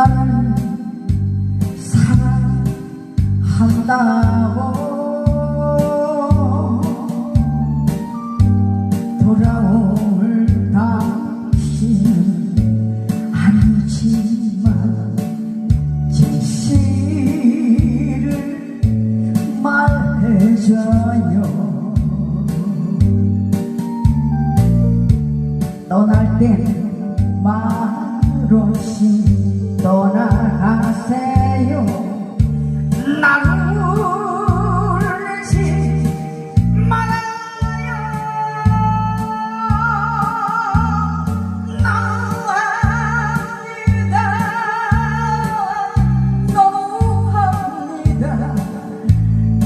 나는 사랑한다고 돌아올 당신은 아니지만 진실을 말해줘요. 떠날 때 말없이